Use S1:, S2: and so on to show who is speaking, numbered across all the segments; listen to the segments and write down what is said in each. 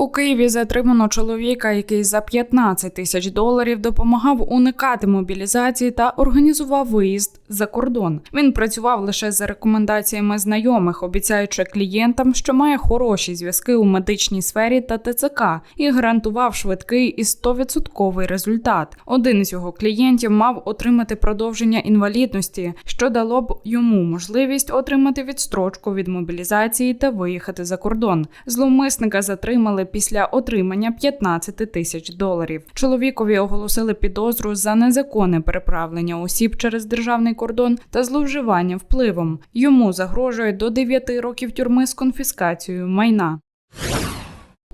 S1: У Києві затримано чоловіка, який за 15 тисяч доларів допомагав уникати мобілізації та організував виїзд за кордон. Він працював лише за рекомендаціями знайомих, обіцяючи клієнтам, що має хороші зв'язки у медичній сфері та ТЦК, і гарантував швидкий і 100% результат. Один з його клієнтів мав отримати продовження інвалідності, що дало б йому можливість отримати відстрочку від мобілізації та виїхати за кордон. Зловмисника затримали після отримання 15 тисяч доларів. Чоловікові оголосили підозру за незаконне переправлення осіб через державний кордон та зловживання впливом. Йому загрожує до 9 років тюрми з конфіскацією майна.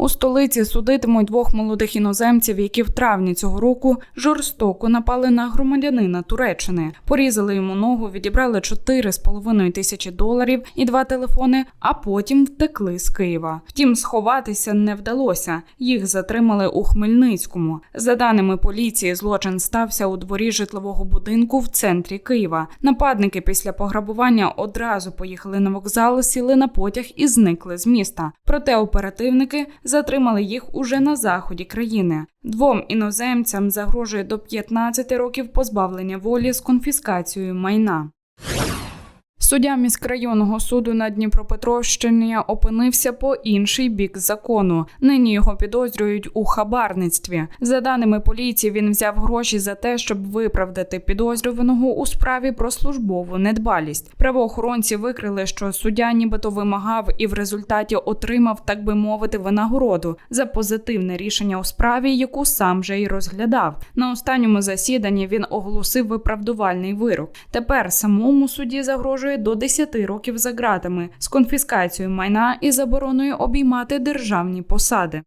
S1: У столиці судитимуть двох молодих іноземців, які в травні цього року жорстоко напали на громадянина Туреччини, порізали йому ногу, відібрали 4,5 тисячі доларів і два телефони, а потім втекли з Києва. Втім, сховатися не вдалося. Їх затримали у Хмельницькому. За даними поліції, злочин стався у дворі житлового будинку в центрі Києва. Нападники після пограбування одразу поїхали на вокзал, сіли на потяг і зникли з міста. Проте оперативники затримали їх уже на заході країни. Двом іноземцям загрожує до 15 років позбавлення волі з конфіскацією майна. Суддя міськрайонного суду на Дніпропетровщині опинився по інший бік закону. Нині його підозрюють у хабарництві. За даними поліції, він взяв гроші за те, щоб виправдати підозрюваного у справі про службову недбалість. Правоохоронці викрили, що суддя нібито вимагав і в результаті отримав, так би мовити, винагороду за позитивне рішення у справі, яку сам же й розглядав. На останньому засіданні він оголосив виправдувальний вирок. Тепер самому судді загрожує до 10 років за ґратами з конфіскацією майна і забороною обіймати державні посади.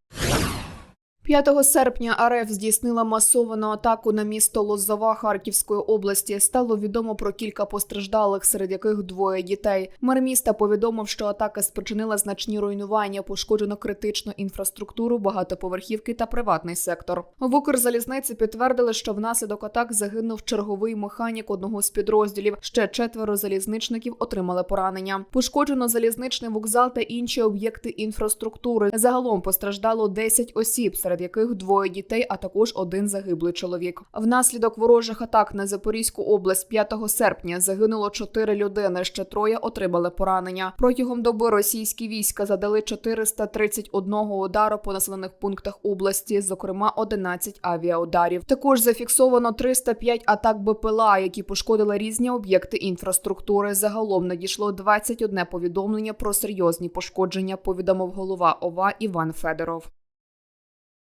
S2: 5 серпня РФ здійснила масовану атаку на місто Лозова Харківської області. Стало відомо про кілька постраждалих, серед яких двоє дітей. Мер міста повідомив, що атака спричинила значні руйнування, пошкоджено критичну інфраструктуру, багатоповерхівки та приватний сектор. В Укрзалізниці підтвердили, що внаслідок атак загинув черговий механік одного з підрозділів. Ще четверо залізничників отримали поранення. Пошкоджено залізничний вокзал та інші об'єкти інфраструктури. Загалом постраждало 10 осіб, серед яких двоє дітей, а також один загиблий чоловік. Внаслідок ворожих атак на Запорізьку область 5 серпня загинуло 4 людини. Ще троє отримали поранення. Протягом доби російські війська задали 431 удару по населених пунктах області, зокрема 11 авіаударів. Також зафіксовано 305 атак БПЛА, які пошкодили різні об'єкти інфраструктури. Загалом надійшло 21 повідомлення про серйозні пошкодження. Повідомив голова ОВА Іван Федоров.